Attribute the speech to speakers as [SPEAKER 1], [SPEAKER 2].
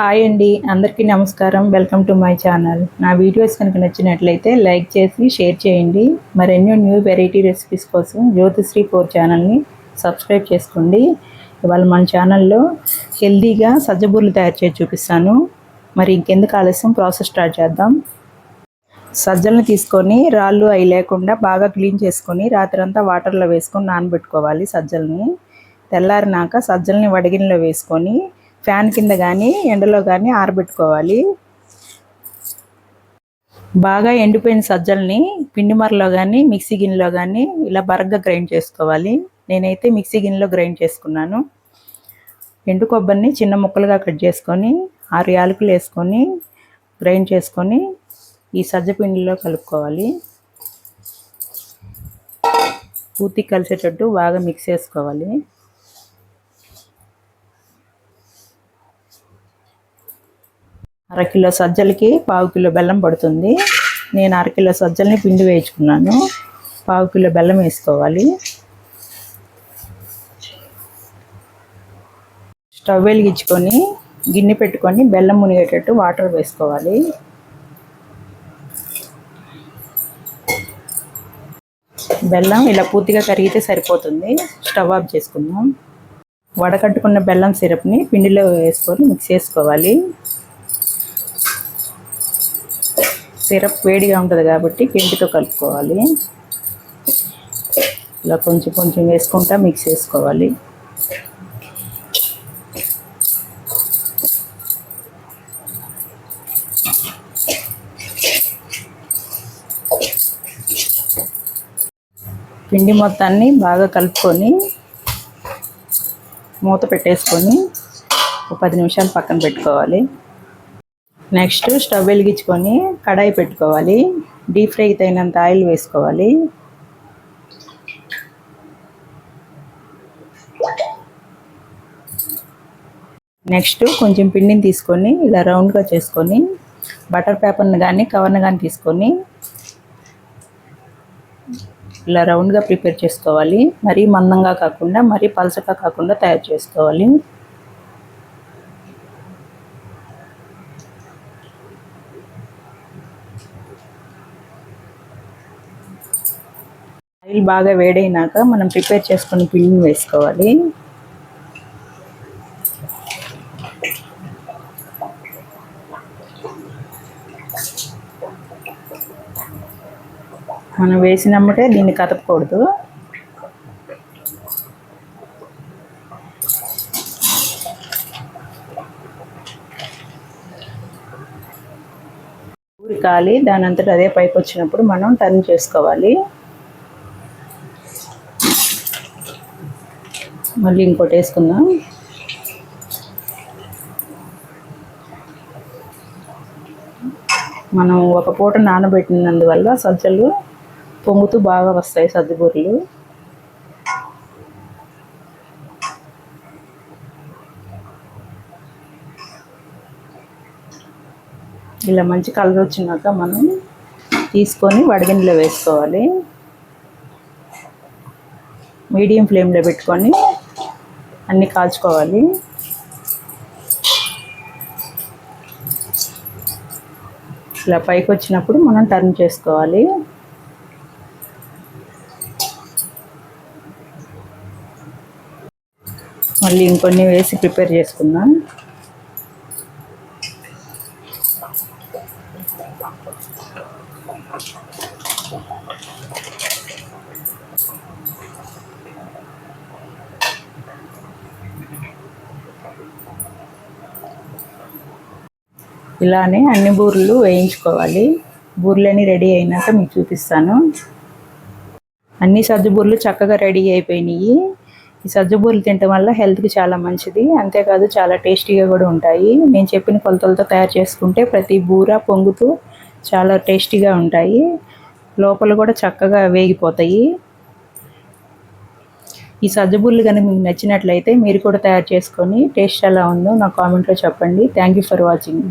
[SPEAKER 1] Hi అండి అందరికీ నమస్కారం. వెల్కమ్ టు మై ఛానల్ నా వీడియోస్ కనుక నచ్చినట్లయితే లైక్ చేసి షేర్ చేయండి. మరెన్నో న్యూ వెరైటీ రెసిపీస్ కోసం జ్యోతిశ్రీ ఫోర్ ఛానల్ని సబ్స్క్రైబ్ చేసుకోండి. ఇవాళ మన ఛానల్లో హెల్దీగా సజ్జబూర్లు తయారు చేసి చూపిస్తాను. మరి ఇంకెందుకు ఆలస్యం? ప్రాసెస్ స్టార్ట్ చేద్దాం. సజ్జలను తీసుకొని రాళ్ళు అవి లేకుండా బాగా క్లీన్ చేసుకొని రాత్రంతా వాటర్లో వేసుకొని నానబెట్టుకోవాలి సజ్జల్ని. తెల్లారినాక సజ్జల్ని వడగిన్లో వేసుకొని ఫ్యాన్ కింద కానీ ఎండలో కానీ ఆరబెట్టుకోవాలి. బాగా ఎండిపోయిన సజ్జల్ని పిండి మరలో కానీ మిక్సీ గిన్నెలో కానీ ఇలా బరగ్గా గ్రైండ్ చేసుకోవాలి. నేనైతే మిక్సీ గిన్నెలో గ్రైండ్ చేసుకున్నాను. ఎండు కొబ్బరిని చిన్న ముక్కలుగా కట్ చేసుకొని ఆరు యాలకులు వేసుకొని గ్రైండ్ చేసుకొని ఈ సజ్జ పిండిలో కలుపుకోవాలి. పూర్తి కలిసేటట్టు బాగా మిక్స్ చేసుకోవాలి. అరకిలో సజ్జలకి పావు కిలో బెల్లం పడుతుంది. నేను అరకిలో సజ్జల్ని పిండి వేయించుకున్నాను. పావు కిలో బెల్లం వేసుకోవాలి. స్టవ్ వెలిగించుకొని గిన్నె పెట్టుకొని బెల్లం మునిగేటట్టు వాటర్ వేసుకోవాలి. బెల్లం ఇలా పూర్తిగా కరిగితే సరిపోతుంది. స్టవ్ ఆఫ్ చేసుకుందాం. వడకట్టుకున్న బెల్లం సిరప్ని పిండిలో వేసుకొని మిక్స్ చేసుకోవాలి. సిరప్ వేడిగా ఉంటుంది కాబట్టి పిండితో కలుపుకోవాలి. ఇలా కొంచెం కొంచెం వేసుకుంటా మిక్స్ చేసుకోవాలి. పిండి మొత్తాన్ని బాగా కలుపుకొని మూత పెట్టేసుకొని ఒక పది నిమిషాలు పక్కన పెట్టుకోవాలి. నెక్స్ట్ స్టవ్ వెలిగించుకొని కడాయి పెట్టుకోవాలి. డీప్ ఫ్రై తగినంత ఆయిల్ వేసుకోవాలి. నెక్స్ట్ కొంచెం పిండిని తీసుకొని ఇలా రౌండ్గా చేసుకొని బటర్ పేపర్ని కానీ కవర్ని కానీ తీసుకొని ఇలా రౌండ్గా ప్రిపేర్ చేసుకోవాలి. మరీ మందంగా కాకుండా మరీ పలసగా కాకుండా తయారు చేసుకోవాలి. ఆయిల్ బాగా వేడైనాక మనం ప్రిపేర్ చేసుకుని పిండిని వేసుకోవాలి. మనం వేసినమ్మటే దీన్ని కదపకూడదు. ఊరి కాలి దాని అంతటా అదే పైకి వచ్చినప్పుడు మనం టర్న్ చేసుకోవాలి. మళ్ళీ ఇంకోటి వేసుకుందాం. మనం ఒక పూట నానబెట్టినందువల్ల సజ్జలు పొంగుతూ బాగా వస్తాయి సజ్జబూరలు. ఇలా మంచి కలర్ వచ్చినాక మనం తీసుకొని వడగిన్నెలో వేసుకోవాలి. మీడియం ఫ్లేమ్లో పెట్టుకొని అన్నీ కాల్చుకోవాలి. ఇలా పైకి వచ్చినప్పుడు మనం టర్న్ చేసుకోవాలి. మళ్ళీ ఇంకొన్ని వేసి ప్రిపేర్ చేసుకుందాం. ఇలానే అన్ని బూరెలు వేయించుకోవాలి. బూరెలన్నీ రెడీ అయినాక మీకు చూపిస్తాను. అన్ని సజ్జబూరెలు చక్కగా రెడీ అయిపోయినాయి. ఈ సజ్జబూరెలు తినటం వల్ల హెల్త్కి చాలా మంచిది. అంతేకాదు చాలా టేస్టీగా కూడా ఉంటాయి. నేను చెప్పిన కొలతలతో తయారు చేసుకుంటే ప్రతి బూర పొంగుతూ చాలా టేస్టీగా ఉంటాయి. లోపల కూడా చక్కగా వేగిపోతాయి. ఈ సజ్జబుర్లు కనుక మీకు నచ్చినట్లయితే మీరు కూడా తయారు చేసుకొని టేస్ట్ ఎలా ఉందో నా కామెంట్లో చెప్పండి. Thank you for watching